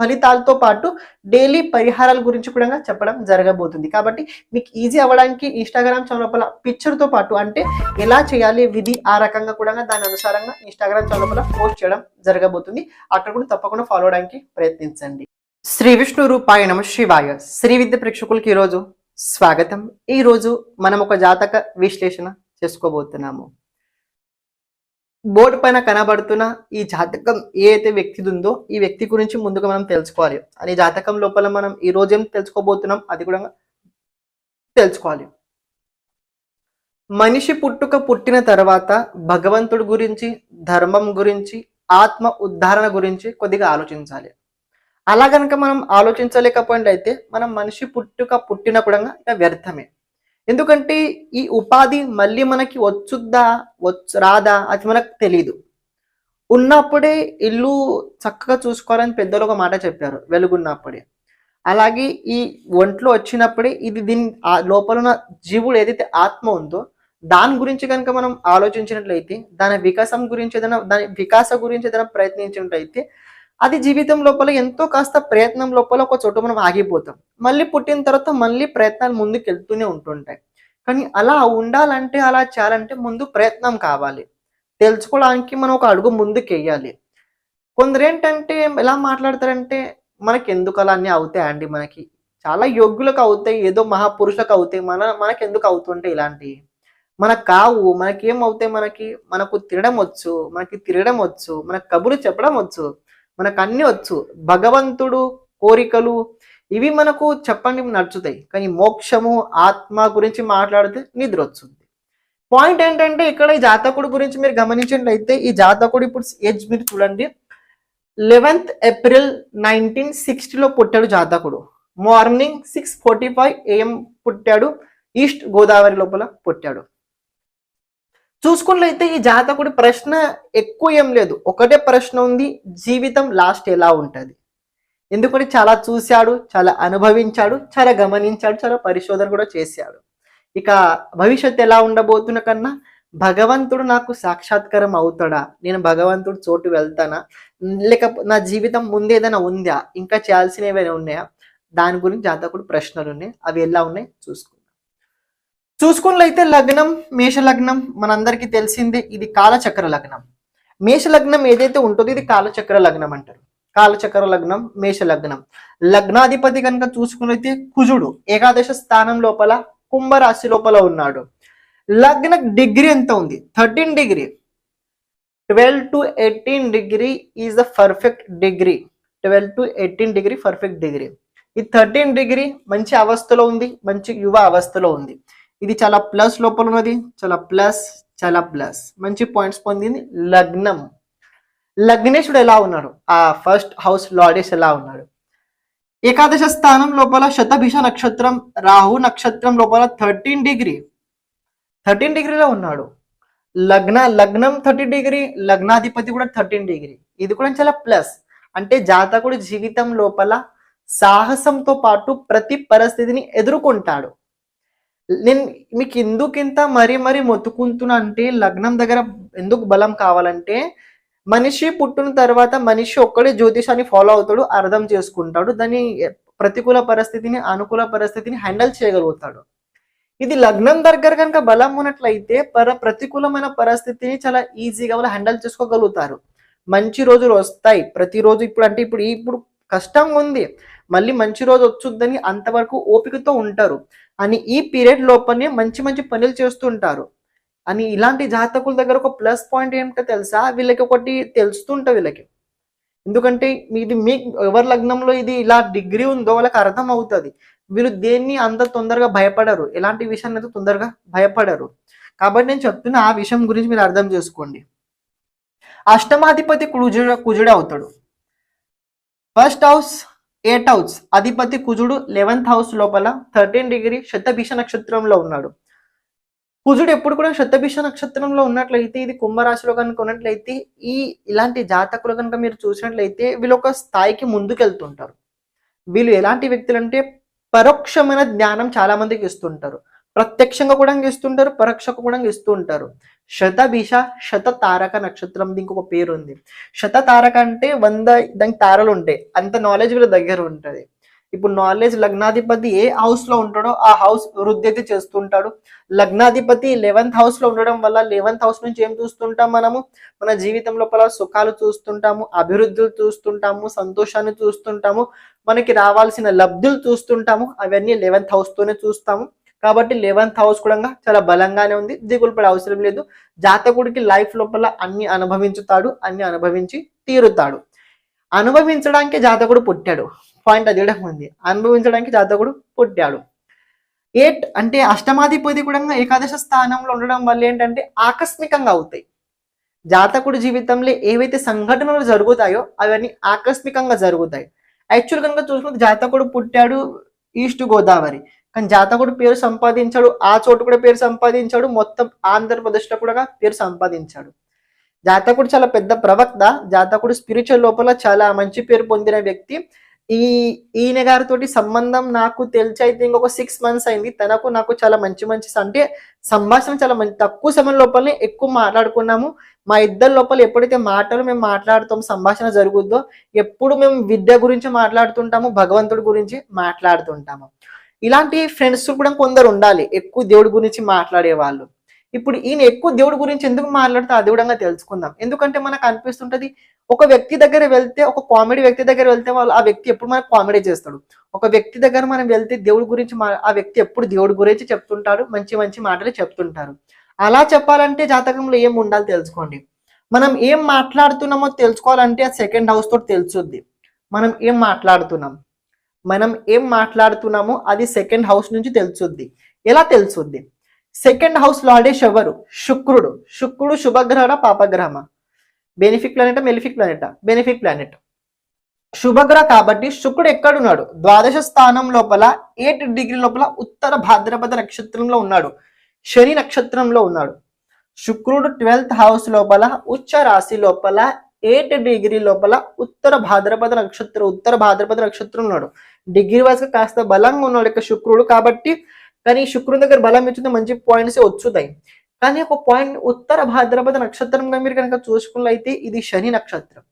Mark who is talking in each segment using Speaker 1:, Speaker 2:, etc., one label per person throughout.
Speaker 1: ఫలితాలతో పాటు డైలీ పరిహారాల గురించి కూడా చెప్పడం జరగబోతుంది. కాబట్టి మీకు ఈజీ అవ్వడానికి ఇన్స్టాగ్రామ్ చౌలపల పిక్చర్తో పాటు అంటే ఎలా చేయాలి విధి ఆ రకంగా కూడా దాని అనుసారంగా ఇన్స్టాగ్రామ్ చౌలపల పోస్ట్ చేయడం జరగబోతుంది. అక్కడ కూడా తప్పకుండా ఫాలో అవడానికి ప్రయత్నించండి. శ్రీ విష్ణు రూపాయ నమ శివాయ. శ్రీ విద్య ప్రేక్షకులకి ఈరోజు స్వాగతం. ఈ రోజు మనం ఒక జాతక విశ్లేషణ చేసుకోబోతున్నాము. బోర్డు పైన కనబడుతున్న ఈ జాతకం ఏ అయితే వ్యక్తిది ఉందో ఈ వ్యక్తి గురించి ముందుగా మనం తెలుసుకోవాలి. అని జాతకం లోపల మనం ఈ రోజు ఏం తెలుసుకోబోతున్నాం అది కూడా తెలుసుకోవాలి. మనిషి పుట్టుక పుట్టిన తర్వాత భగవంతుడి గురించి ధర్మం గురించి ఆత్మ ఉద్ధారణ గురించి కొద్దిగా ఆలోచించాలి. అలా కనుక మనం ఆలోచించలేకపోయినట్లయితే మనం మనిషి పుట్టుక పుట్టిన కూడా ఇక వ్యర్థమే. ఎందుకంటే ఈ ఉపాధి మళ్ళీ మనకి వచ్చుద్దా వచ్చు రాదా అది మనకు తెలియదు ఉన్నప్పుడే ఇల్లు చక్కగా చూసుకోవాలని పెద్దలు ఒక మాట చెప్పారు వెలుగున్నప్పుడే. అలాగే ఈ ఒంట్లో వచ్చినప్పుడే ఇది దీని లోపల ఉన్న జీవుడు ఏదైతే ఆత్మ ఉందో దాని గురించి కనుక మనం ఆలోచించినట్లయితే దాని వికాసం గురించి ఏదైనా దాని వికాస గురించి ఏదైనా ప్రయత్నించినట్లయితే అది జీవితం లోపల ఎంతో కాస్త ప్రయత్నం లోపల ఒక చోట మనం ఆగిపోతాం. మళ్ళీ పుట్టిన తర్వాత మళ్ళీ ప్రయత్నాలు ముందుకు వెళ్తూనే ఉంటుంటాయి. కానీ అలా ఉండాలంటే అలా చేయాలంటే ముందు ప్రయత్నం కావాలి. తెలుసుకోవడానికి మనం ఒక అడుగు ముందుకు వెయ్యాలి కొందరు ఏంటంటే ఎలా మాట్లాడతారంటే మనకి ఎందుకు అలా అన్నీ అవుతాయండి మనకి. చాలా యోగ్యులకు అవుతాయి ఏదో మహాపురుషులకు అవుతాయి. మన మనకి ఎందుకు అవుతుంటాయి ఇలాంటివి మనకు కావు మనకేం అవుతాయి మనకి? మనకు తినడం వచ్చు మనకి తిరగడం వచ్చు మనకు కబురు చెప్పడం వచ్చు. మనకు అన్ని వచ్చు. భగవంతుడు కోరికలు ఇవి మనకు చెప్పండి నడుచుతాయి. కానీ మోక్షము ఆత్మ గురించి మాట్లాడితే నిద్ర వస్తుంది. పాయింట్ ఏంటంటే ఇక్కడ ఈ జాతకుడు గురించి మీరు గమనించినట్లయితే ఈ జాతకుడు ఇప్పుడు ఏజ్ మీరు చూడండి. లెవెన్త్ ఏప్రిల్ నైన్టీన్ సిక్స్టీలో పుట్టాడు జాతకుడు. Morning six forty five AM పుట్టాడు. ఈస్ట్ గోదావరి లోపల పుట్టాడు. చూసుకున్నట్లయితే ఈ జాతకుడి ప్రశ్న ఎక్కువ ఏం లేదు. ఒకటే ప్రశ్న ఉంది జీవితం లాస్ట్ ఎలా ఉంటుంది? ఎందుకంటే చాలా చూశాడు చాలా అనుభవించాడు చాలా గమనించాడు చాలా పరిశోధన కూడా చేశాడు. ఇక భవిష్యత్తు ఎలా ఉండబోతున్న కన్నా భగవంతుడు నాకు సాక్షాత్కారం అవుతాడా? నేను భగవంతుడు చోటు వెళ్తానా? లేక నా జీవితం ముందు ఏదైనా ఉందా? ఇంకా చేయాల్సినవి ఏమైనా ఉన్నాయా? దాని గురించి జాతకుడు ప్రశ్నలు ఉన్నాయి. అవి ఎలా ఉన్నాయి? చూసుకో. చూసుకున్నట్లయితే లగ్నం మేష లగ్నం మనందరికీ తెలిసిందే ఇది కాలచక్ర లగ్నం. మేష లగ్నం ఏదైతే ఉంటుందో ఇది కాలచక్ర లగ్నం అంటారు. కాలచక్ర లగ్నం మేష లగ్నం లగ్నాధిపతి కనుక చూసుకున్నైతే కుజుడు ఏకాదశ స్థానం లోపల కుంభరాశి లోపల ఉన్నాడు. లగ్న డిగ్రీ ఎంత ఉంది? Thirteen degree. Twelve to eighteen degree is the perfect degree. Twelve to eighteen degree perfect degree. ఈ థర్టీన్ డిగ్రీ మంచి అవస్థలో ఉంది మంచి యువ అవస్థలో ఉంది. ఇది చాలా ప్లస్ లోపల ఉన్నది చాలా ప్లస్ చాలా ప్లస్ మంచి పాయింట్స్ పొందింది లగ్నం. లగ్నేశుడు ఎలా ఉన్నాడు? ఆ ఫస్ట్ హౌస్ లార్డెస్ ఎలా ఉన్నాడు? ఏకాదశ స్థానం లోపల శతభిష నక్షత్రం రాహు నక్షత్రం లోపల థర్టీన్ డిగ్రీ థర్టీన్ డిగ్రీలో ఉన్నాడు. లగ్న లగ్నం థర్టీ డిగ్రీ లగ్నాధిపతి కూడా థర్టీన్ డిగ్రీ ఇది కూడా చాలా ప్లస్ అంటే జాతకుడు జీవితం లోపల సాహసంతో పాటు ప్రతి పరిస్థితిని ఎదుర్కొంటాడు. నేను మీకు ఎందుకింత మరీ మరీ మొత్తుకుంటున్నా అంటే లగ్నం దగ్గర ఎందుకు బలం కావాలంటే మనిషి పుట్టిన తర్వాత మనిషి ఒక్కడే జ్యోతిషాన్ని ఫాలో అవుతాడు అర్థం చేసుకుంటాడు దాని ప్రతికూల పరిస్థితిని అనుకూల పరిస్థితిని హ్యాండిల్ చేయగలుగుతాడు. ఇది లగ్నం దగ్గర కనుక బలం ఉన్నట్లయితే పర ప్రతికూలమైన పరిస్థితిని చాలా ఈజీగా వాళ్ళు హ్యాండిల్ చేసుకోగలుగుతారు. మంచి రోజులు వస్తాయి. ప్రతిరోజు ఇప్పుడు అంటే ఇప్పుడు ఇప్పుడు కష్టంగా ఉంది మళ్ళీ మంచి రోజు వచ్చుద్దని అంతవరకు ఓపికతో ఉంటారు. అని ఈ పీరియడ్ లోపలనే మంచి మంచి పనులు చేస్తుంటారు అని ఇలాంటి జాతకుల దగ్గర ఒక ప్లస్ పాయింట్ ఏమిటో తెలుసా? వీళ్ళకి ఒకటి తెలుస్తుంటా వీళ్ళకి. ఎందుకంటే ఇది మీ ఎవరి లగ్నంలో ఇది ఇలా డిగ్రీ ఉందో వాళ్ళకి అర్థం అవుతుంది. వీళ్ళు దేన్ని అంత తొందరగా భయపడరు. ఎలాంటి విషయాన్ని అయితే తొందరగా భయపడరు. కాబట్టి నేను చెప్తున్న ఆ విషయం గురించి మీరు అర్థం చేసుకోండి. అష్టమాధిపతి కుజుడు కుజుడు అవుతాడు. First house eight house. అధిపతి కుజుడు లెవెన్త్ హౌస్ లోపల థర్టీన్ డిగ్రీ శతభిష నక్షత్రంలో ఉన్నాడు. కుజుడు ఎప్పుడు కూడా శతభిష నక్షత్రంలో ఉన్నట్లయితే ఇది కుంభరాశిలో కనుక ఉన్నట్లయితే ఈ ఇలాంటి జాతకులు కనుక మీరు చూసినట్లయితే వీళ్ళు ఒక స్థాయికి ముందుకెళ్తుంటారు. వీళ్ళు ఎలాంటి వ్యక్తులు అంటే పరోక్షమైన జ్ఞానం చాలా మందికి ఇస్తుంటారు. ప్రత్యక్షంగా కూడా ఇస్తుంటారు పరోక్షంగా కూడా ఇస్తూ ఉంటారు శతభిష శత తారక నక్షత్రం దీనికి ఒక పేరు ఉంది శత తారక అంటే వంద దానికి తారలు ఉంటాయి. అంత నాలెడ్జ్ వీళ్ళ దగ్గర ఉంటుంది. ఇప్పుడు నాలెడ్జ్ లగ్నాధిపతి ఏ హౌస్లో ఉంటాడో ఆ హౌస్ వృద్ధి అయితే చేస్తుంటాడు. లగ్నాధిపతి లెవెన్త్ హౌస్లో ఉండడం వల్ల లెవెన్త్ హౌస్ నుంచి ఏం చూస్తుంటాం మనము? మన జీవితం లోపల సుఖాలు చూస్తుంటాము అభివృద్ధులు చూస్తుంటాము సంతోషాన్ని చూస్తుంటాము మనకి రావాల్సిన లబ్ధులు చూస్తుంటాము. అవన్నీ లెవెన్త్ హౌస్ తోనే చూస్తాము. కాబట్టి లెవెన్త్ హౌస్ కూడా చాలా బలంగానే ఉంది. దిగులు పడే అవసరం లేదు. జాతకుడికి లైఫ్ లోపల అన్ని అనుభవించుతాడు అన్ని అనుభవించి తీరుతాడు. అనుభవించడానికి జాతకుడు పుట్టాడు. పాయింట్ అది ఉంది. అనుభవించడానికి జాతకుడు పుట్టాడు. ఏట్ అంటే అష్టమాధిపతి కూడా ఏకాదశ స్థానంలో ఉండడం వల్ల ఏంటంటే ఆకస్మికంగా అవుతాయి. జాతకుడి జీవితంలో ఏవైతే సంఘటనలు జరుగుతాయో అవన్నీ ఆకస్మికంగా జరుగుతాయి. యాక్చువల్ కనుక చూసుకుంటే జాతకుడు పుట్టాడు ఈస్ట్ గోదావరి కానీ జాతకుడు పేరు సంపాదించాడు ఆ చోటు కూడా పేరు సంపాదించాడు మొత్తం ఆంధ్రప్రదేశ్లో కూడా పేరు సంపాదించాడు. జాతకుడు చాలా పెద్ద ప్రవక్త జాతకుడు స్పిరిచువల్ లోపల చాలా మంచి పేరు పొందిన వ్యక్తి. ఈ ఈయన గారితో సంబంధం నాకు తెలిసి అయితే ఇంకొక సిక్స్ మంత్స్ అయింది. తనకు నాకు చాలా మంచి మంచి అంటే సంభాషణ చాలా మంచి తక్కువ సమయం లోపలనే ఎక్కువ మాట్లాడుకున్నాము. మా ఇద్దరి లోపల ఎప్పుడైతే మాటలు మేము మాట్లాడుతాం సంభాషణ జరుగుద్దో ఎప్పుడు మేము విద్య గురించి మాట్లాడుతుంటాము భగవంతుడి గురించి మాట్లాడుతుంటాము. ఇలాంటి ఫ్రెండ్స్ కూడా కొందరు ఉండాలి. ఎక్కువ దేవుడి గురించి మాట్లాడే వాళ్ళు. ఇప్పుడు ఈయన ఎక్కువ దేవుడి గురించి ఎందుకు మాట్లాడితే దేవుడంగా తెలుసుకుందాం. ఎందుకంటే మనకు అనిపిస్తుంటది ఒక వ్యక్తి దగ్గర వెళ్తే ఒక కామెడీ వ్యక్తి దగ్గర వెళ్తే వాళ్ళు ఆ వ్యక్తి ఎప్పుడు మనకు కామెడీ చేస్తాడు. ఒక వ్యక్తి దగ్గర మనం వెళ్తే దేవుడి గురించి మా- ఆ వ్యక్తి ఎప్పుడు దేవుడి గురించి చెప్తుంటాడు మంచి మంచి మాటలు చెప్తుంటారు. అలా చెప్పాలంటే జాతకంలో ఏం ఉండాలి తెలుసుకోండి. మనం ఏం మాట్లాడుతున్నామో తెలుసుకోవాలంటే ఆ సెకండ్ హౌస్ తోటి తెలుసుద్ది. మనం ఏం మాట్లాడుతున్నాం? మనం ఏం మాట్లాడుతున్నామో అది సెకండ్ హౌస్ నుంచి తెలుసుద్ది. ఎలా తెలుసుద్ది? సెకండ్ హౌస్ లాడేష్ ఎవరు శుక్రుడు. శుక్రుడు శుభగ్రహణ పాపగ్రహమా? Benefic planet malefic planet benefic planet శుభగ్రహ కాబట్టి శుక్రుడు ఎక్కడున్నాడు? ద్వాదశ స్థానం లోపల ఎయిట్ డిగ్రీ లోపల ఉత్తర భాద్రపద నక్షత్రంలో ఉన్నాడు. శని నక్షత్రంలో ఉన్నాడు. శుక్రుడు ట్వెల్త్ హౌస్ లోపల ఉచ్చ రాశి లోపల ఎయిట్ డిగ్రీ లోపల ఉత్తర భాద్రపద నక్షత్రం ఉత్తర భాద్రపద నక్షత్రం ఉన్నాడు. డిగ్రీ వైజ్గా కాస్త బలంగా ఉన్నాడు ఇక శుక్రుడు. కాబట్టి కానీ శుక్రుని దగ్గర బలం ఇచ్చింది మంచి పాయింట్స్ వచ్చుతాయి. కానీ ఒక పాయింట్ ఉత్తర భాద్రపద నక్షత్రంగా మీరు కనుక చూసుకున్నట్లయితే ఇది శని నక్షత్రం.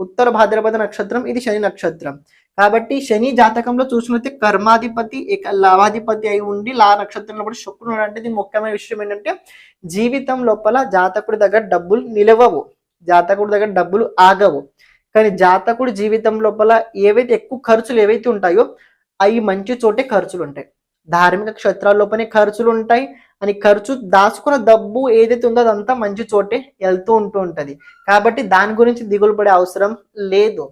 Speaker 1: ఉత్తర భాద్రపద నక్షత్రం ఇది శని నక్షత్రం. కాబట్టి శని జాతకంలో చూసినట్లయితే కర్మాధిపతి ఏక లాభాధిపతి అయి ఉండి లా నక్షత్రంలో కూడా శుక్రుడు అంటే దీని ముఖ్యమైన విషయం ఏంటంటే జీవితం లోపల జాతకుడి దగ్గర డబ్బులు నిలవవు. జాతకుడి దగ్గర డబ్బులు ఆగవు. కానీ జాతకుడి జీవితం లోపల ఏవైతే ఎక్కువ ఖర్చులు ఏవైతే ఉంటాయో అవి మంచి చోటే ఖర్చులు ఉంటాయి ధార్మిక క్షేత్రాల లోపలనే ఖర్చులు ఉంటాయి అని ఖర్చు దాచుకున్న డబ్బు ఏదైతే ఉందో అదంతా మంచి చోటే వెళ్తూ ఉంటూ ఉంటది. కాబట్టి దాని గురించి దిగులు పడే అవసరం లేదు.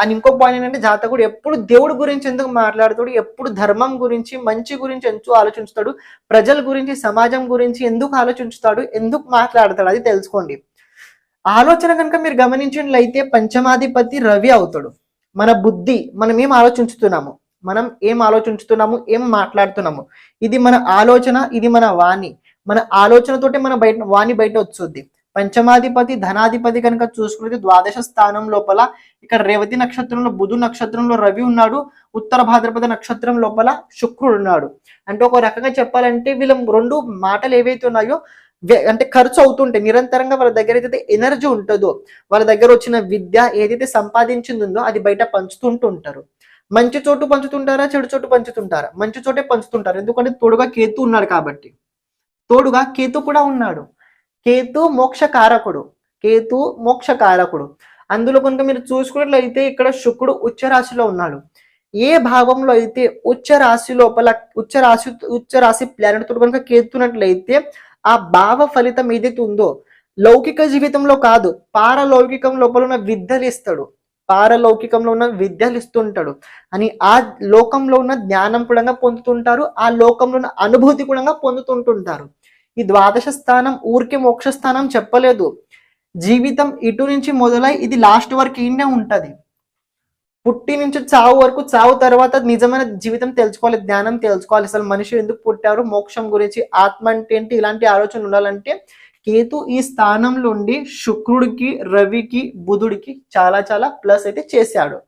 Speaker 1: అని ఇంకో పాయింట్ ఏంటంటే జాతకుడు ఎప్పుడు దేవుడి గురించి ఎందుకు మాట్లాడుతాడు? ఎప్పుడు ధర్మం గురించి మంచి గురించి ఎందుకు ఆలోచించుతాడు? ప్రజల గురించి సమాజం గురించి ఎందుకు ఆలోచించుతాడు? ఎందుకు మాట్లాడతాడు? అది తెలుసుకోండి. ఆలోచన కనుక మీరు గమనించినట్లయితే పంచమాధిపతి రవి అవుతాడు. మన బుద్ధి మనం ఏం ఆలోచించుతున్నాము? మనం ఏం ఆలోచించుతున్నాము? ఏం మాట్లాడుతున్నాము? ఇది మన ఆలోచన ఇది మన వాణి. మన ఆలోచనతోటే మన బయట వాణి బయట వచ్చుద్ది. పంచమాధిపతి ధనాధిపతి కనుక చూసుకుంటే ద్వాదశ స్థానం లోపల ఇక్కడ రేవతి నక్షత్రంలో బుధు నక్షత్రంలో రవి ఉన్నాడు. ఉత్తర భాద్రపద నక్షత్రం లోపల శుక్రుడు ఉన్నాడు. అంటే ఒక రకంగా చెప్పాలంటే వీళ్ళ రెండు మాటలు ఏవైతే ఉన్నాయో అంటే ఖర్చు అవుతుంటే నిరంతరంగా వాళ్ళ దగ్గర ఏదైతే ఎనర్జీ ఉంటుందో వాళ్ళ దగ్గర వచ్చిన విద్య ఏదైతే సంపాదించిందో అది బయట పంచుతుంటూ ఉంటారు మంచి చోటు పంచుతుంటారా చెడు చోటు పంచుతుంటారా? మంచి చోటే పంచుతుంటారు. ఎందుకంటే తోడుగా కేతు ఉన్నాడు కాబట్టి. తోడుగా కేతు కూడా ఉన్నాడు. కేతు మోక్షకారకుడు. కేతు మోక్షకారకుడు. అందులో కనుక మీరు చూసుకున్నట్లయితే ఇక్కడ శుక్రుడు ఉచ్చ రాశిలో ఉన్నాడు. ఏ భావంలో అయితే ఉచ్చ రాశి లోపల ఉచ్చ రాశి ఉచ్చ రాశి ప్లానెట్ తోడు కనుక కేతున్నట్లయితే ఆ భావ ఫలితం ఏదైతే ఉందో లౌకిక జీవితంలో కాదు పారలౌకికం లోపల ఉన్న విద్యలు ఇస్తాడు పారలౌకికంలో ఉన్న విద్యలు ఇస్తుంటాడు అని ఆ లోకంలో ఉన్న జ్ఞానం కూడా పొందుతుంటారు ఆ లోకంలో ఉన్న అనుభూతి కూడా పొందుతుంటుంటారు. ఈ ద్వాదశ స్థానం ఊరికే మోక్ష స్థానం చెప్పలేదు. జీవితం ఇటు నుంచి మొదలై ఇది లాస్ట్ వరకు ఈయనే ఉంటది. పుట్టి నుంచి చావు వరకు చావు తర్వాత నిజమైన జీవితం తెలుసుకోవాలి జ్ఞానం తెలుసుకోవాలి. అసలు మనిషి ఎందుకు పుట్టారు మోక్షం గురించి ఆత్మ అంటే ఏంటి ఇలాంటి ఆలోచన ఉండాలంటే కేతు ఈ స్థానంలో ఉండి శుక్రుడికి రవికి బుధుడికి చాలా చాలా ప్లస్ అయితే చేశాడు.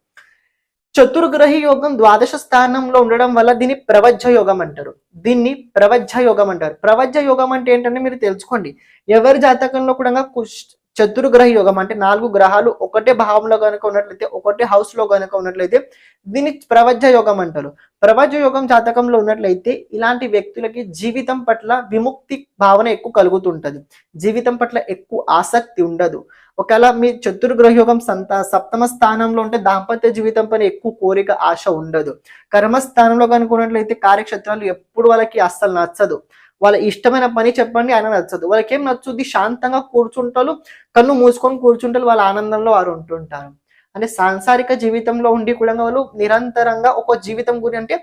Speaker 1: చతుర్గ్రహి యోగం ద్వాదశ స్థానంలో ఉండడం వల్ల దీన్ని ప్రవజ్జ యోగం అంటారు. దీన్ని ప్రవజ్జ యోగం అంటారు. ప్రవజ్జ యోగం అంటే ఏంటంటే మీరు తెలుసుకోండి. ఎవరి జాతకంలో కూడా కుష్ చతుర్గ్రహ యోగం అంటే నాలుగు గ్రహాలు ఒకటే భావంలో కనుక ఉన్నట్లయితే ఒకటే హౌస్లో కనుక ఉన్నట్లయితే దీన్ని ప్రవజ యోగం అంటారు. ప్రవజ్జ యోగం జాతకంలో ఉన్నట్లయితే ఇలాంటి వ్యక్తులకి జీవితం పట్ల విముక్తి భావన ఎక్కువ కలుగుతుంటది. జీవితం పట్ల ఎక్కువ ఆసక్తి ఉండదు. ఒకవేళ మీ చతుర్గ్రహ యోగం సంత సప్తమ స్థానంలో ఉంటే దాంపత్య జీవితం పైన ఎక్కువ కోరిక ఆశ ఉండదు. కర్మస్థానంలో కనుకున్నట్లయితే కార్యక్షేత్రాలు ఎప్పుడు వాళ్ళకి అస్సలు నచ్చదు. వాళ్ళ ఇష్టమైన పని చెప్పండి ఆయన నచ్చదు. వాళ్ళకి ఏం నచ్చుద్ది? శాంతంగా కూర్చుంటారు కన్ను మూసుకొని కూర్చుంటారు వాళ్ళ ఆనందంలో వారు ఉంటుంటారు. అంటే సాంసారిక జీవితంలో ఉండి కూడా వాళ్ళు నిరంతరంగా ఒక జీవితం గురించి అంటే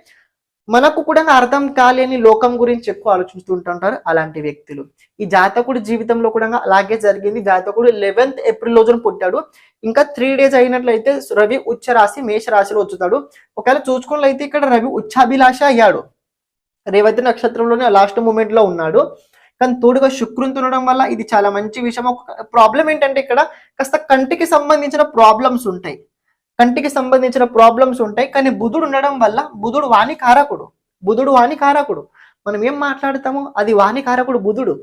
Speaker 1: మనకు కూడా అర్థం కాలేని లోకం గురించి ఎక్కువ ఆలోచిస్తుంటుంటారు అలాంటి వ్యక్తులు. ఈ జాతకుడు జీవితంలో కూడా అలాగే జరిగింది. జాతకుడు లెవెన్త్ ఏప్రిల్ రోజున పుట్టాడు. ఇంకా త్రీ డేస్ అయినట్లయితే రవి ఉచ్చ రాశి మేష రాశిలో వచ్చుతాడు. ఒకవేళ చూసుకున్నట్లయితే ఇక్కడ రవి ఉచ్చాభిలాష అయ్యాడు. రేవతి నక్షత్రంలోనే లాస్ట్ మూమెంట్లో ఉన్నాడు. కానీ తోడుగా శుక్రుని ఉండడం వల్ల ఇది చాలా మంచి విషయం. ఒక ప్రాబ్లం ఏంటంటే ఇక్కడ కాస్త కంటికి సంబంధించిన ప్రాబ్లమ్స్ ఉంటాయి. కంటికి సంబంధించిన ప్రాబ్లమ్స్ ఉంటాయి. కానీ బుధుడు ఉండడం వల్ల బుధుడు వాణి కారకుడు బుధుడు వాణి కారకుడు మనం ఏం మాట్లాడతామో అది వాణి కారకుడు బుధుడు.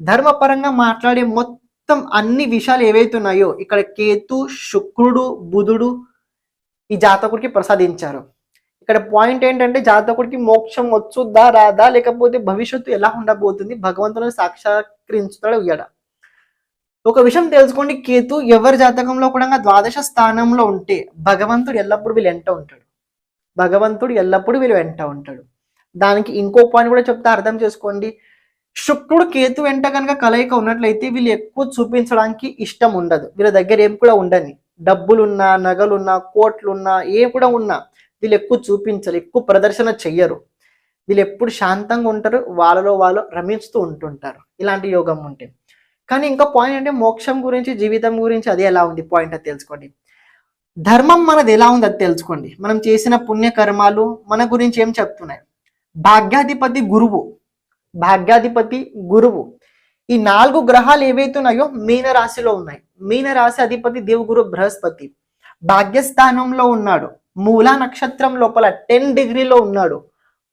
Speaker 1: ధర్మపరంగా మాట్లాడే మొత్తం అన్ని విషయాలు ఏవైతే ఉన్నాయో ఇక్కడ కేతు శుక్రుడు బుధుడు ఈ జాతకుడికి ప్రసాదించారు. ఇక్కడ పాయింట్ ఏంటంటే జాతకుడికి మోక్షం వచ్చుద్దా రాదా లేకపోతే భవిష్యత్తు ఎలా ఉండబోతుంది? భగవంతుని సాక్షాత్కరించుతాడు ఇయ్యడ ఒక విషయం తెలుసుకోండి కేతు ఎవరి జాతకంలో కూడా ద్వాదశ స్థానంలో ఉంటే భగవంతుడు ఎల్లప్పుడు వీళ్ళు వెంట ఉంటాడు. భగవంతుడు ఎల్లప్పుడు వీళ్ళు వెంట ఉంటాడు. దానికి ఇంకో పాయింట్ కూడా చెప్తే అర్థం చేసుకోండి. శుక్రుడు కేతు వెంట కనుక కలయిక ఉన్నట్లయితే వీళ్ళు ఎక్కువ చూపించడానికి ఇష్టం ఉండదు. వీళ్ళ దగ్గర ఏం కూడా ఉండని. డబ్బులున్నా నగలున్నా కోట్లున్నా ఏ కూడా ఉన్నా వీళ్ళు ఎక్కువ చూపించరు ఎక్కువ ప్రదర్శన చెయ్యరు. వీళ్ళు ఎప్పుడు శాంతంగా ఉంటారు వాళ్ళలో వాళ్ళు రమిస్తూ ఉంటుంటారు. ఇలాంటి యోగం ఉంటే. కానీ ఇంకా పాయింట్ అంటే మోక్షం గురించి జీవితం గురించి అది ఎలా ఉంది? పాయింట్ అది తెలుసుకోండి. ధర్మం మనది ఎలా ఉంది అది తెలుసుకోండి. మనం చేసిన పుణ్యకర్మాలు మన గురించి ఏం చెప్తున్నాయి? భాగ్యాధిపతి గురువు. భాగ్యాధిపతి గురువు. ఈ నాలుగు గ్రహాలు ఏవైతే ఉన్నాయో మీన రాశిలో ఉన్నాయి. మీన రాశి అధిపతి దేవుగురు బృహస్పతి. భాగ్యస్థానంలో ఉన్నాడు. మూలా నక్షత్రం లోపల టెన్ డిగ్రీలో ఉన్నాడు.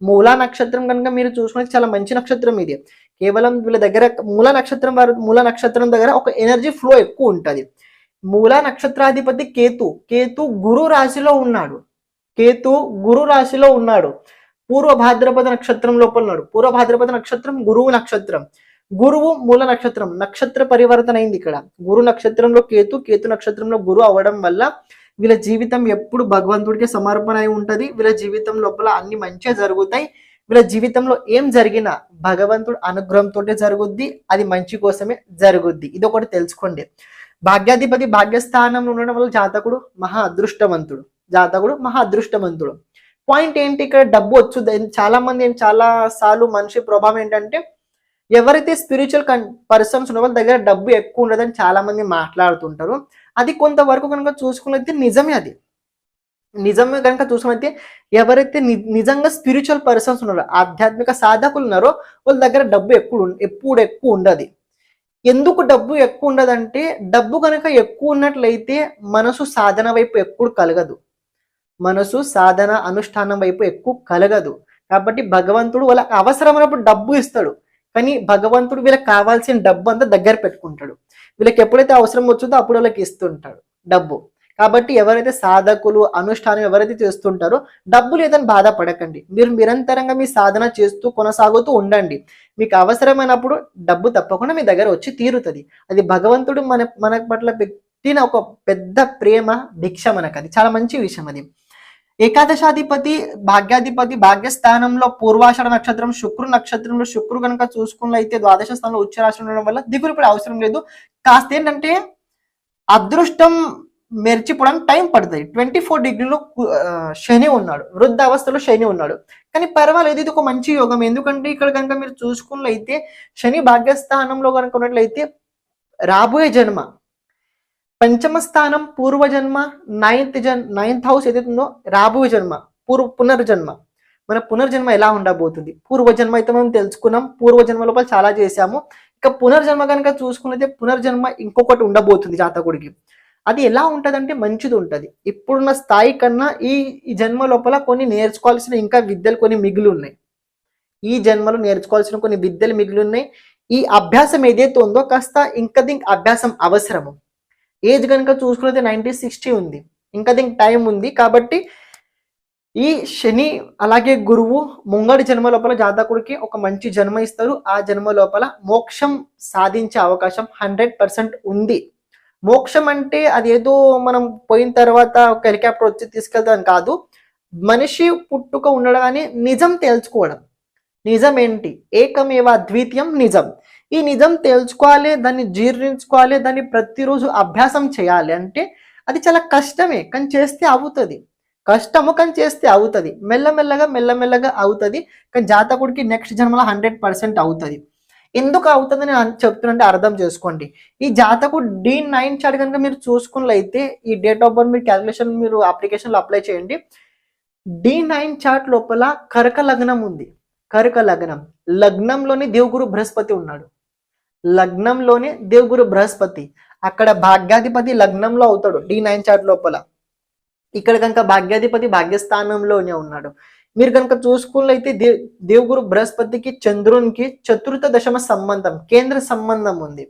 Speaker 1: మూలా నక్షత్రం కనుక మీరు చూసుకుంటే చాలా మంచి నక్షత్రం ఇది. కేవలం వీళ్ళ దగ్గర మూల నక్షత్రం వారు మూల నక్షత్రం దగ్గర ఒక ఎనర్జీ ఫ్లో ఎక్కువ ఉంటుంది. మూల నక్షత్రాధిపతి కేతు కేతు గురు రాశిలో ఉన్నాడు. కేతు గురు రాశిలో ఉన్నాడు. పూర్వ భాద్రపద నక్షత్రం లోపల ఉన్నాడు. పూర్వ భాద్రపద నక్షత్రం గురువు నక్షత్రం. గురువు మూల నక్షత్రం నక్షత్ర పరివర్తన అయింది ఇక్కడ. గురు నక్షత్రంలో కేతు కేతు నక్షత్రంలో గురు అవ్వడం వల్ల వీళ్ళ జీవితం ఎప్పుడు భగవంతుడికి సమర్పణ అయి ఉంటుంది. వీళ్ళ జీవితం లోపల అన్ని మంచిగా జరుగుతాయి. వీళ్ళ జీవితంలో ఏం జరిగినా భగవంతుడు అనుగ్రహంతో జరుగుద్ది. అది మంచి కోసమే జరుగుద్ది. ఇది ఒకటి తెలుసుకోండి. భాగ్యాధిపతి భాగ్యస్థానంలో ఉండడం వల్ల జాతకుడు మహా అదృష్టవంతుడు. జాతకుడు మహా అదృష్టవంతుడు. పాయింట్ ఏంటి? ఇక్కడ డబ్బు వచ్చుద్ది చాలా మంది చాలా సార్లు మనిషి ప్రభావం ఏంటంటే ఎవరైతే స్పిరిచువల్ కన్ పర్సన్స్ ఉన్న వాళ్ళ దగ్గర డబ్బు ఎక్కువ ఉండదని చాలా మంది మాట్లాడుతుంటారు. అది కొంతవరకు కనుక చూసుకున్నైతే నిజమే అది. నిజమే కనుక చూసుకున్నైతే ఎవరైతే నిజంగా స్పిరిచువల్ పర్సన్స్ ఉన్నారో ఆధ్యాత్మిక సాధకులు ఉన్నారో వాళ్ళ దగ్గర డబ్బు ఎక్కువ ఎప్పుడు ఎక్కువ ఉండదు. ఎందుకు డబ్బు ఎక్కువ ఉండదంటే డబ్బు కనుక ఎక్కువ ఉన్నట్లయితే మనసు సాధన వైపు ఎప్పుడు కలగదు. మనసు సాధన అనుష్ఠానం వైపు ఎక్కువ కలగదు. కాబట్టి భగవంతుడు వాళ్ళకి అవసరమైనప్పుడు డబ్బు ఇస్తాడు. కానీ భగవంతుడు వీళ్ళకి కావాల్సిన డబ్బు అంతా దగ్గర పెట్టుకుంటాడు. వీళ్ళకి ఎప్పుడైతే అవసరం వచ్చిందో అప్పుడు వాళ్ళకి ఇస్తుంటాడు డబ్బు. కాబట్టి ఎవరైతే సాధకులు అనుష్ఠానం ఎవరైతే చేస్తుంటారో డబ్బు లేదని బాధపడకండి. మీరు నిరంతరంగా మీ సాధన చేస్తూ కొనసాగుతూ ఉండండి. మీకు అవసరమైనప్పుడు డబ్బు తప్పకుండా మీ దగ్గర వచ్చి తీరుతుంది. అది భగవంతుడు మన మన పట్ల పెట్టిన ఒక పెద్ద ప్రేమ భిక్ష మనకు అది చాలా మంచి విషయం అది. ఏకాదశాధిపతి భాగ్యాధిపతి భాగ్యస్థానంలో పూర్వాషాఢ నక్షత్రం శుక్రు నక్షత్రంలో శుక్రు కనుక చూసుకున్నట్లయితే ద్వాదశ స్థానంలో ఉచ్చరాశి ఉండడం వల్ల దిగులు ఇప్పుడు అవసరం లేదు. కాస్త ఏంటంటే అదృష్టం మెరిచిపోవడానికి టైం పడుతుంది. ట్వంటీ ఫోర్ డిగ్రీలో శని ఉన్నాడు. వృద్ధ అవస్థలో శని ఉన్నాడు. కానీ పర్వాలేదు ఇది ఒక మంచి యోగం. ఎందుకంటే ఇక్కడ కనుక మీరు చూసుకున్నట్లయితే శని భాగ్యస్థానంలో కనుక ఉన్నట్లయితే రాబోయే జన్మ పంచమ స్థానం పూర్వజన్మ నైన్త్ జన్ నైన్త్ హౌస్ ఏదైతే ఉందో రాబోయే జన్మ పూర్వ పునర్జన్మ. మన పునర్జన్మ ఎలా ఉండబోతుంది? పూర్వజన్మ అయితే మనం తెలుసుకున్నాం. పూర్వజన్మ లోపల చాలా చేశాము. ఇక పునర్జన్మ కనుక చూసుకున్నైతే పునర్జన్మ ఇంకొకటి ఉండబోతుంది జాతకుడికి. అది ఎలా ఉంటదంటే మంచిది ఉంటుంది. ఇప్పుడున్న స్థాయి కన్నా ఈ ఈ జన్మ లోపల కొన్ని నేర్చుకోవాల్సిన ఇంకా విద్యలు కొన్ని మిగిలి ఉన్నాయి ఈ జన్మలో నేర్చుకోవాల్సిన కొన్ని విద్యలు మిగిలి ఉన్నాయి ఈ అభ్యాసం ఏదైతే ఉందో కాస్త ఇంకా దీనికి అభ్యాసం అవసరము. ఏజ్ కనుక చూసుకున్నది నైన్టీన్ సిక్స్టీ ఉంది. ఇంకా దీనికి టైం ఉంది కాబట్టి ఈ శని అలాగే గురువు ముంగడి జన్మ లోపల జాతకుడికి ఒక మంచి జన్మ ఇస్తారు. ఆ జన్మ లోపల మోక్షం సాధించే అవకాశం హండ్రెడ్ పర్సెంట్ ఉంది. మోక్షం అంటే అది ఏదో మనం పోయిన తర్వాత ఒక హెలికాప్టర్ వచ్చి తీసుకెళ్తాం కాదు. మనిషి పుట్టుక ఉండగానే నిజం తెలుసుకోవడం నిజం ఏంటి? ఏకమేవ అద్వితీయం నిజం. ఈ నిజం తెలుసుకోవాలి దాన్ని జీర్ణించుకోవాలి దాన్ని ప్రతిరోజు అభ్యాసం చేయాలి అంటే అది చాలా కష్టమే కానీ చేస్తే అవుతుంది. కష్టము కానీ చేస్తే అవుతుంది. మెల్లమెల్లగా మెల్లమెల్లగా అవుతుంది కానీ జాతకుడికి నెక్స్ట్ జన్మలో హండ్రెడ్ పర్సెంట్ అవుతుంది. ఎందుకు అవుతుందని నేను చెప్తున్నంటే అర్థం చేసుకోండి. ఈ జాతకు డి నైన్ చార్ట్ కనుక మీరు చూసుకున్నట్లయితే ఈ డేట్ ఆఫ్ బర్త్ మీరు క్యాలిక్యులేషన్ మీరు అప్లికేషన్లో అప్లై చేయండి. డి నైన్ చార్ట్ లోపల కరక లగ్నం ఉంది. కరక లగ్నం. లగ్నంలోని దేవుగురు బృహస్పతి ఉన్నాడు. లగ్నంలోనే దేవుగురు బృహస్పతి. అక్కడ భాగ్యాధిపతి లగ్నంలో అవుతాడు డి నైన్ చార్ట్ లోపల. ఇక్కడ కనుక భాగ్యాధిపతి భాగ్యస్థానంలోనే ఉన్నాడు. మీరు కనుక చూసుకున్నైతే దే దేవుగురు బృహస్పతికి చంద్రునికి చతుర్థ దశమ సంబంధం కేంద్ర సంబంధం ఉంది.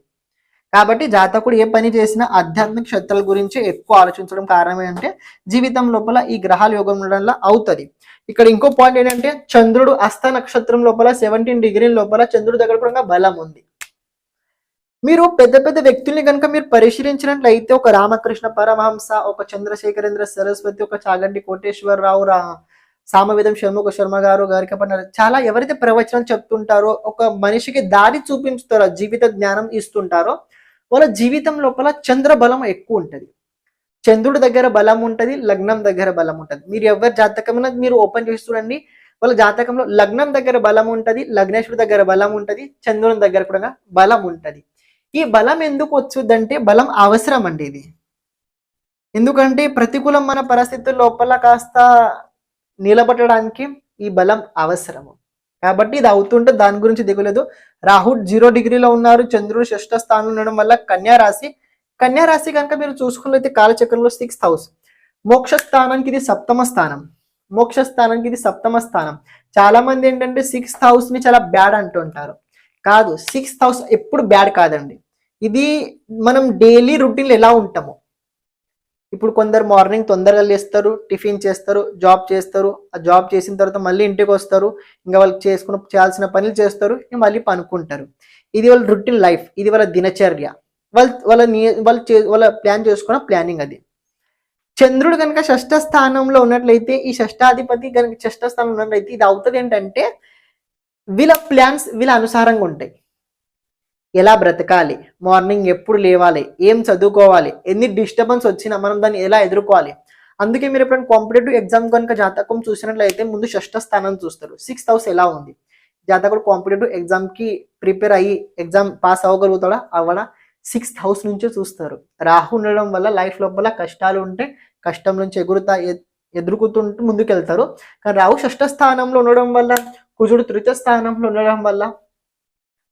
Speaker 1: కాబట్టి జాతకుడు ఏ పని చేసినా ఆధ్యాత్మిక క్షేత్రాల గురించి ఎక్కువ ఆలోచించడం కారణం ఏంటంటే జీవితం లోపల ఈ గ్రహాల యోగం ఉండడం వల్ల అవుతుంది. ఇక్కడ ఇంకో పాయింట్ ఏంటంటే చంద్రుడు అస్త నక్షత్రం లోపల సెవెంటీన్ డిగ్రీ లోపల చంద్రుడి దగ్గర కూడా బలం ఉంది. మీరు పెద్ద పెద్ద వ్యక్తుల్ని కనుక మీరు పరిశీలించినట్లయితే ఒక రామకృష్ణ పరమహంస ఒక చంద్రశేఖరేంద్ర సరస్వతి ఒక చాగంటి కోటేశ్వరరావు రా సామవేదం షణ్ముఖ శర్మ గారు గారికి చాలా ఎవరైతే ప్రవచనం చెప్తుంటారో ఒక మనిషికి దారి చూపించుతారో జీవిత జ్ఞానం ఇస్తుంటారో వాళ్ళ జీవితం లోపల చంద్ర బలం ఎక్కువ ఉంటది. చంద్రుడి దగ్గర బలం ఉంటది లగ్నం దగ్గర బలం ఉంటుంది. మీరు ఎవరి జాతకమైనా మీరు ఓపెన్ చేసి చూడండి వాళ్ళ జాతకంలో లగ్నం దగ్గర బలం ఉంటది లగ్నేశ్వరుడి దగ్గర బలం ఉంటది చంద్రుని దగ్గర కూడా బలం ఉంటది. ఈ బలం ఎందుకు వచ్చిందంటే బలం అవసరం అండి ఇది. ఎందుకంటే ప్రతికూలం మన పరిస్థితుల లోపల కాస్త నిలబడడానికి ఈ బలం అవసరము. కాబట్టి ఇది అవుతుంటే దాని గురించి దిగులేదు. రాహుల్ జీరో డిగ్రీలో ఉన్నారు. చంద్రుడు షష్ఠ స్థానంలో ఉండడం వల్ల కన్యా రాశి. కన్యా రాశి కనుక మీరు చూసుకున్నట్లయితే కాలచక్రంలో సిక్స్త్ హౌస్. మోక్ష స్థానానికి ఇది సప్తమ స్థానం. మోక్ష స్థానానికి ఇది సప్తమ స్థానం. చాలా మంది ఏంటంటే సిక్స్త్ హౌస్ని చాలా బ్యాడ్ అంటుంటారు. కాదు సిక్స్త్ హౌస్ ఎప్పుడు బ్యాడ్ కాదండి. ఇది మనం డైలీ రొటీన్లో ఎలా ఉంటాము. ఇప్పుడు కొందరు మార్నింగ్ తొందరగా లేస్తారు టిఫిన్ చేస్తారు జాబ్ చేస్తారు ఆ జాబ్ చేసిన తర్వాత మళ్ళీ ఇంటికి వస్తారు ఇంకా వాళ్ళు చేసుకున్న చేయాల్సిన పనులు చేస్తారు మళ్ళీ పనుకుంటారు. ఇది వాళ్ళ రొటీన్ లైఫ్ ఇది వాళ్ళ దినచర్య. వాళ్ళ వాళ్ళ వాళ్ళు చే- వాళ్ళ ప్లాన్ చేసుకున్న ప్లానింగ్ అది. చంద్రుడు కనుక షష్ఠ స్థానంలో ఉన్నట్లయితే ఈ షష్ఠాధిపతి కనుక షష్ఠ స్థానంలో ఉన్నట్లయితే ఇది అవుతుంది ఏంటంటే వీళ్ళ ప్లాన్స్ వీళ్ళ అనుసారంగా ఉంటాయి. ఎలా బ్రతకాలి? మార్నింగ్ ఎప్పుడు లేవాలి? ఏం చదువుకోవాలి? ఎన్ని డిస్టర్బెన్స్ వచ్చినా మనం దాన్ని ఎలా ఎదుర్కోవాలి? అందుకే మీరు ఎప్పుడైనా కాంపిటేటివ్ ఎగ్జామ్ కనుక జాతకం చూసినట్లయితే ముందు షష్ఠ స్థానం చూస్తారు. సిక్స్త్ హౌస్ ఎలా ఉంది? జాతకుడు కాంపిటేటివ్ ఎగ్జామ్కి ప్రిపేర్ అయ్యి ఎగ్జామ్ పాస్ అవ్వగలుగుతాడా? అవ్వడా? సిక్స్త్ హౌస్ నుంచే చూస్తారు. రాహు ఉండడం వల్ల లైఫ్ లోపల కష్టాలు ఉంటే కష్టం నుంచి ఎగురుతా ఎ- ఎదుర్కొంటూ ముందుకెళ్తారు. కానీ రాహు షష్ఠ స్థానంలో ఉండడం వల్ల కుజుడు తృతీయ స్థానంలో ఉండడం వల్ల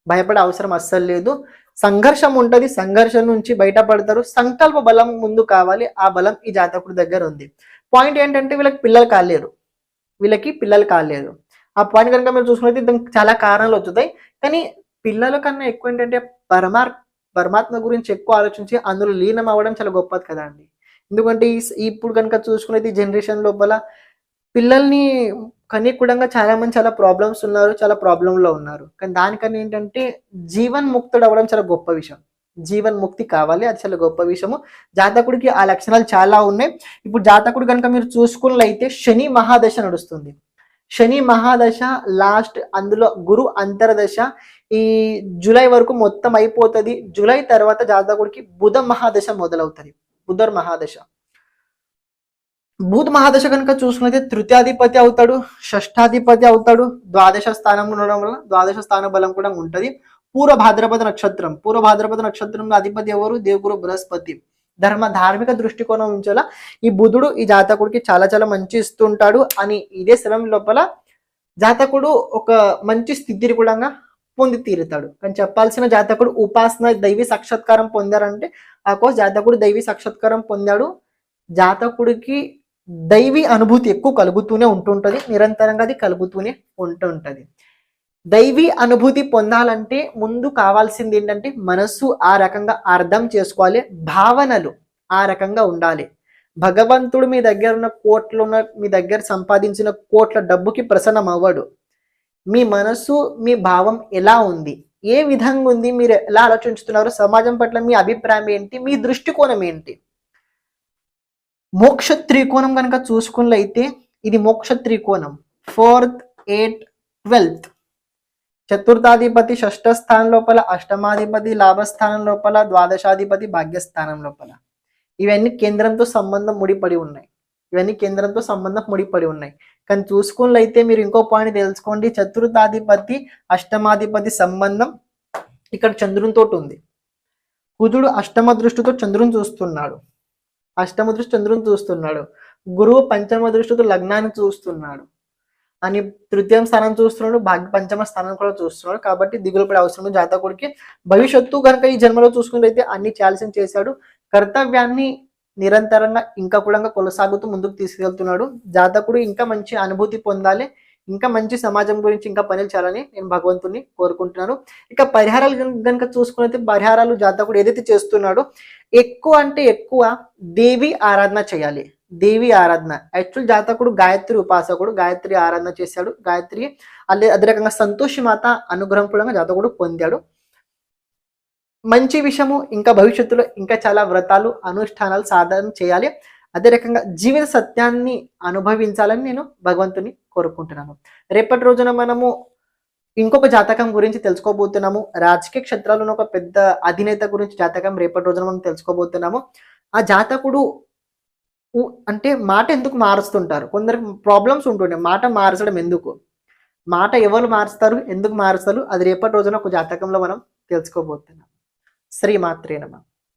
Speaker 1: భయపడే అవసరం అస్సలు లేదు. సంఘర్షం ఉంటుంది సంఘర్షం నుంచి బయటపడతారు. సంకల్ప బలం ముందు కావాలి ఆ బలం ఈ జాతకుడి దగ్గర ఉంది. పాయింట్ ఏంటంటే వీళ్ళకి పిల్లలు కాలేరు. వీళ్ళకి పిల్లలు కాలేరు. ఆ పాయింట్ కనుక మీరు చూసుకున్నట్లయితే దానికి చాలా కారణాలు వచ్చుతాయి. కానీ పిల్లల కన్నా ఎక్కువ ఏంటంటే పరమార్ పరమాత్మ గురించి ఎక్కువ ఆలోచించి అందులో లీనం అవ్వడం చాలా గొప్పది కదా అండి. ఎందుకంటే ఇప్పుడు కనుక చూసుకునేది జనరేషన్ లోపల పిల్లల్ని కానీ కూడా చాలా మంది చాలా ప్రాబ్లమ్స్ ఉన్నారు చాలా ప్రాబ్లంలో లో ఉన్నారు. కానీ దానికన్నా ఏంటంటే జీవన్ ముక్తుడు అవ్వడం చాలా గొప్ప విషయం. జీవన్ ముక్తి కావాలి అది చాలా గొప్ప విషయము. జాతకుడికి ఆ లక్షణాలు చాలా ఉన్నాయి. ఇప్పుడు జాతకుడు కనుక మీరు చూసుకున్నట్లయితే శని మహాదశ నడుస్తుంది. శని మహాదశ లాస్ట్ అందులో గురు అంతర్దశ ఈ జూలై వరకు మొత్తం అయిపోతుంది. జూలై తర్వాత జాతకుడికి బుధ మహాదశ మొదలవుతుంది. బుధర్ మహాదశ. బుధ మహాదశ కనుక చూసుకున్నది తృతీయాధిపతి అవుతాడు షష్ఠాధిపతి అవుతాడు ద్వాదశ స్థానం ఉండడం వల్ల ద్వాదశ స్థాన బలం కూడా ఉంటుంది. పూర్వ భాద్రపద నక్షత్రం పూర్వ భాద్రపద నక్షత్రంలో అధిపతి ఎవరు? దేవుగురు బృహస్పతి. ధర్మ ధార్మిక దృష్టికోణం ఉంచేలా ఈ బుధుడు ఈ జాతకుడికి చాలా చాలా మంచి ఇస్తుంటాడు అని ఇదే సమయం లోపల జాతకుడు ఒక మంచి స్థితిని కూడా పొంది తీరుతాడు. కానీ చెప్పాల్సిన జాతకుడు ఉపాసన దైవీ సాక్షాత్కారం పొందారంటే ఆ కోసం జాతకుడు దైవీ సాక్షాత్కారం పొందాడు. జాతకుడికి దైవీ అనుభూతి ఎక్కువ కలుగుతూనే ఉంటుంటుంది. నిరంతరంగా అది కలుగుతూనే ఉంటుంటుంది. దైవీ అనుభూతి పొందాలంటే ముందు కావాల్సింది ఏంటంటే మనస్సు ఆ రకంగా అర్థం చేసుకోవాలి. భావనలు ఆ రకంగా ఉండాలి. భగవంతుడు మీ దగ్గర ఉన్న కోట్లు ఉన్న మీ దగ్గర సంపాదించిన కోట్ల డబ్బుకి ప్రసన్నం అవ్వడు. మీ మనస్సు మీ భావం ఎలా ఉంది? ఏ విధంగా ఉంది? మీరు ఎలా ఆలోచించుతున్నారు సమాజం పట్ల మీ అభిప్రాయం ఏంటి? మీ దృష్టికోణం ఏంటి? మోక్ష త్రికోణం కనుక చూసుకున్నట్లయితే ఇది మోక్ష త్రికోణం. ఫోర్త్ ఎయిట్ ట్వెల్త్ చతుర్థాధిపతి షష్ఠ స్థానం లోపల అష్టమాధిపతి లాభస్థానం లోపల ద్వాదశాధిపతి భాగ్యస్థానం లోపల. ఇవన్నీ కేంద్రంతో సంబంధం ముడిపడి ఉన్నాయి. ఇవన్నీ కేంద్రంతో సంబంధం ముడిపడి ఉన్నాయి. కానీ చూసుకున్నట్లయితే మీరు ఇంకో పాయింట్ తెలుసుకోండి. చతుర్థాధిపతి అష్టమాధిపతి సంబంధం ఇక్కడ చంద్రునితో ఉంది. కుజుడు అష్టమ దృష్టితో చంద్రుని చూస్తున్నాడు. అష్టమ దృష్టి చంద్రుని చూస్తున్నాడు. గురువు పంచమ దృష్టితో లగ్నాన్ని చూస్తున్నాడు. అని తృతీయం స్థానం చూస్తున్నాడు. భాగ్య పంచమ స్థానం కూడా చూస్తున్నాడు. కాబట్టి దిగులు పడే అవసరం జాతకుడికి భవిష్యత్తు కనుక ఈ జన్మలో చూసుకున్నట్లయితే అన్ని చేయాల్సిన చేశాడు. కర్తవ్యాన్ని నిరంతరంగా ఇంకా కూడా కొనసాగుతూ ముందుకు తీసుకెళ్తున్నాడు. జాతకుడు ఇంకా మంచి అనుభూతి పొందాలి. ఇంకా మంచి సమాజం గురించి ఇంకా పనులు చేయాలని నేను భగవంతుని కోరుకుంటున్నాను. ఇక పరిహారాలు కనుక చూసుకున్నైతే పరిహారాలు జాతకుడు ఏదైతే చేస్తున్నాడో ఎక్కువ అంటే ఎక్కువ దేవి ఆరాధన చేయాలి. దేవి ఆరాధన. యాక్చువల్ జాతకుడు గాయత్రి ఉపాసకుడు గాయత్రి ఆరాధన చేశాడు. గాయత్రి అదే అదే రకంగా సంతోషి మాత అనుగ్రహం కూడా జాతకుడు పొందాడు. మంచి విషయము ఇంకా భవిష్యత్తులో ఇంకా చాలా వ్రతాలు అనుష్ఠానాలు సాధన చేయాలి. అదే రకంగా జీవిత సత్యాన్ని అనుభవించాలని నేను భగవంతుని కోరుకుంటున్నాను. రేపటి రోజున మనము ఇంకొక జాతకం గురించి తెలుసుకోబోతున్నాము. రాజకీయ క్షేత్రాల్లో ఒక పెద్ద అధినేత గురించి జాతకం రేపటి రోజున మనం తెలుసుకోబోతున్నాము. ఆ జాతకుడు అంటే మాట ఎందుకు మారుస్తుంటారు? కొందరికి ప్రాబ్లమ్స్ ఉంటుండే. మాట మార్చడం ఎందుకు? మాట ఎవరు మారుస్తారు? ఎందుకు మారుస్తారు? అది రేపటి రోజున ఒక జాతకంలో మనం తెలుసుకోబోతున్నాం శ్రీమాత్రేనమా